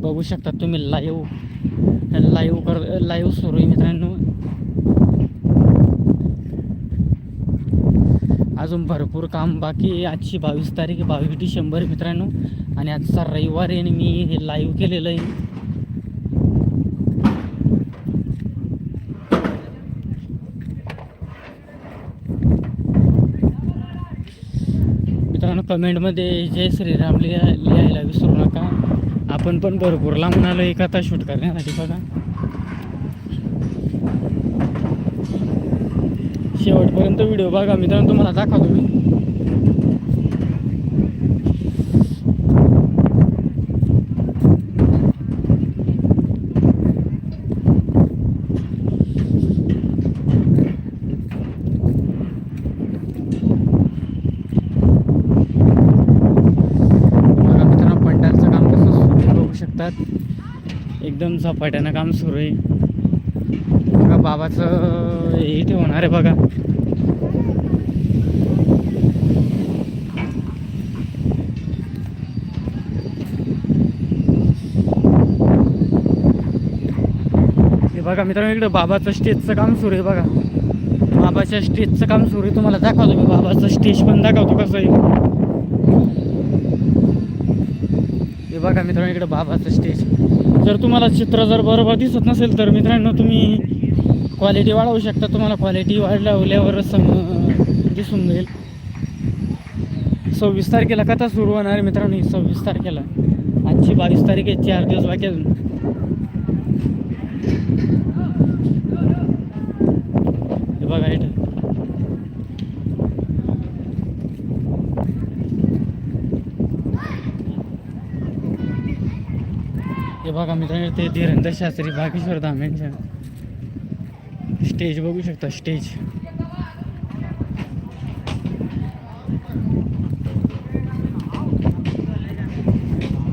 बघू शकता तुम्ही लाईव्ह लाईव्ह कर लाईव्ह सुरू आहे मित्रांनो. अजून भरपूर काम बाकी आहे. आजची बावीस तारीख बावीस डिसेंबर मित्रांनो. आणि आजचा रविवार आहे आणि मी हे लाईव्ह केलेलं आहे. मित्रांनो कमेंटमध्ये जय श्रीराम लिहा लिहायला विसरू नका. आपण पण भरपूर लांबून आलो एक आता शूट करण्यासाठी बघा. शेवटपर्यंत व्हिडिओ बघा मित्रांनो तुम्हाला दाखवतो मी बघा मित्रांनो पंडालचं काम कसं सुरू आहे बघू शकतात एकदम झपाट्यानं काम सुरू आहे. बघा बाबाचं हे इथे होणार आहे बघा. हे बघा मित्रांनो इकडे बाबाचं स्टेजचं काम सुरू आहे बघा. बाबाच्या स्टेजचं काम सुरू आहे. तुम्हाला दाखवतो मी बाबाचं स्टेज पण दाखवतो कसं आहे. हे बघा मित्रांनो इकडे बाबाचं स्टेज जर तुम्हाला चित्र जर बरोबर दिसत नसेल तर मित्रांनो तुम्ही क्वालिटी वाढवू शकता. तुम्हाला क्वालिटी वाढवल्यावर सम दिसून जाईल. सव्वीस तारखेला कथा सुरू होणार आहे मित्रांनो ही सव्वीस तारखेला. आजची बावीस तारीख आहे चार दिवस बाकी अजून. हे बघा इथं हे बघा मित्रांनो ते धीरेंद्र शास्त्री बागेश्वर धाम यांच्या स्टेज बघू शकता स्टेज.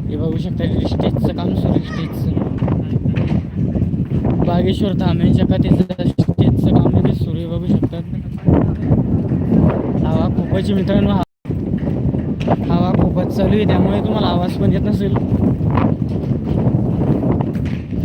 हे बघू शकता स्टेजचं काम सुरू आहे स्टेजचं. बागेश्वर धाम यांच्या कथेचं स्टेजचं काम इथे सुरू आहे बघू शकतात हवा खूपच मित्रांनो हवा खूपच चालू आहे त्यामुळे तुम्हाला आवाज पण येत नसेल.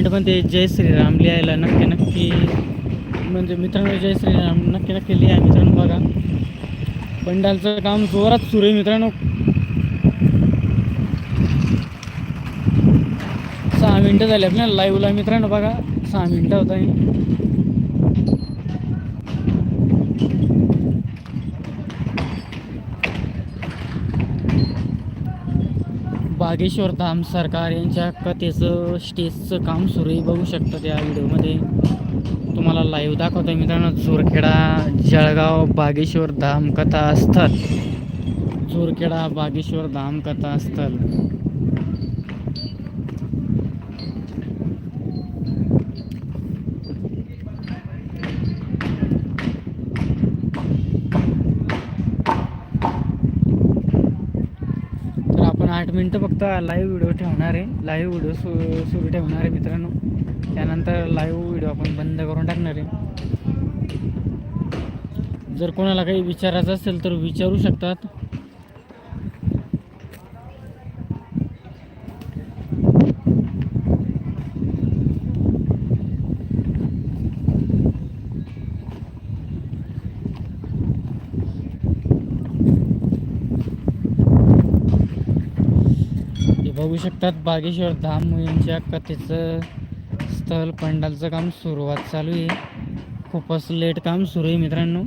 कमेंटमध्ये जय श्रीराम लिहायला नक्की नक्की म्हणजे मित्रांनो जय श्रीराम नक्की नक्की लिहा मित्रांनो बघा. पंडालचं काम जोरात सुरू आहे मित्रांनो. सहा मिनटं झाली आपल्याला लाईव्हला मित्रांनो बघा. सहा मिनटं होत आहे. बागेश्वर धाम सरकार यांच्या कथेचं स्टेजचं काम सुरू आहे बघू शकता त्या व्हिडिओमध्ये. तुम्हाला लाईव्ह दाखवतो मित्रांनो जोरखेडा जळगाव बागेश्वर धाम कथा स्थळ जोरखेडा बागेश्वर धाम कथा स्थळ तर आपण आठ मिनटं फक्त लाईव्ह व्हिडिओ ठेवणार आहे. लाईव्ह व्हिडिओ सु सुरू ठेवणार आहे मित्रांनो. त्यानंतर लाईव्ह व्हिडिओ आपण बंद करून टाकणार आहे. जर कोणाला काही विचारायचं असेल तर विचारू शकतात. बघू शकतात बागेश्वर धाम मुलींच्या कथेचं स्थल पंडालचं काम सुरुवात चालू आहे. खूपच लेट काम सुरू आहे मित्रांनो.